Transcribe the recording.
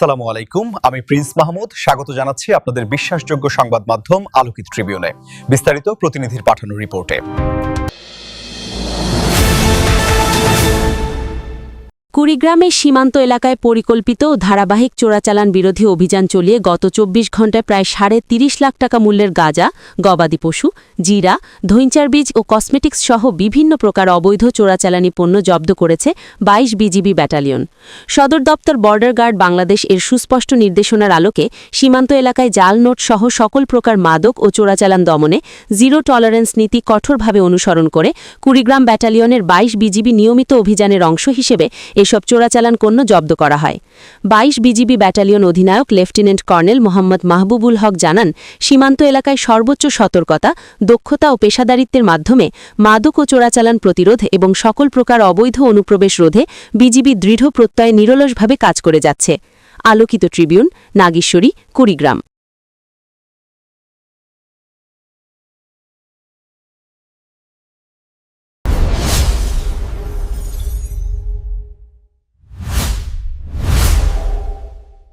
আসসালামু আলাইকুম। আমি প্রিন্স মাহমুদ। স্বাগত জানাচ্ছি আপনাদের বিশ্বাসযোগ্য সংবাদ মাধ্যম আলোকিত ট্রিবিউনে। বিস্তারিত প্রতিনিধির পাঠানো রিপোর্টে। কুড়িগ্রামের সীমান্ত এলাকায় পরিকল্পিত ও ধারাবাহিক চোরাচালান বিরোধী অভিযান চলিয়ে গত চব্বিশ ঘণ্টায় প্রায় সাড়ে তিরিশ লাখ টাকা মূল্যের গাঁজা, গবাদি পশু, জিরা ধৈঞ্চার বীজ ও কসমেটিক্স সহ বিভিন্ন প্রকার অবৈধ চোরাচালানি পণ্য জব্দ করেছে ২২ বিজিবি ব্যাটালিয়ন। সদর দপ্তর বর্ডার গার্ড বাংলাদেশ এর সুস্পষ্ট নির্দেশনার আলোকে সীমান্ত এলাকায় জাল নোট সহ সকল প্রকার মাদক ও চোরাচালান দমনে জিরো টলারেন্স নীতি কঠোরভাবে অনুসরণ করে কুড়িগ্রাম ব্যাটালিয়নের ২২ বিজিবি নিয়মিত অভিযানের অংশ হিসেবে এসব চোরাচালান পণ্য জব্দ করা হয়। ২২ বিজিবি ব্যাটালিয়ন অধিনায়ক লেফটেন্যান্ট কর্নেল মোহাম্মদ মাহবুবুল হক জানান, সীমান্ত এলাকায় সর্বোচ্চ সতর্কতা, দক্ষতা ও পেশাদারিত্বের মাধ্যমে মাদক ও চোরাচালান প্রতিরোধ এবং সকল প্রকার অবৈধ অনুপ্রবেশ রোধে বিজিবি দৃঢ় প্রত্যয়ে নিরলসভাবে কাজ করে যাচ্ছে। আলোকিত ট্রিবিউন, নাগেশ্বরী, কুড়িগ্রাম।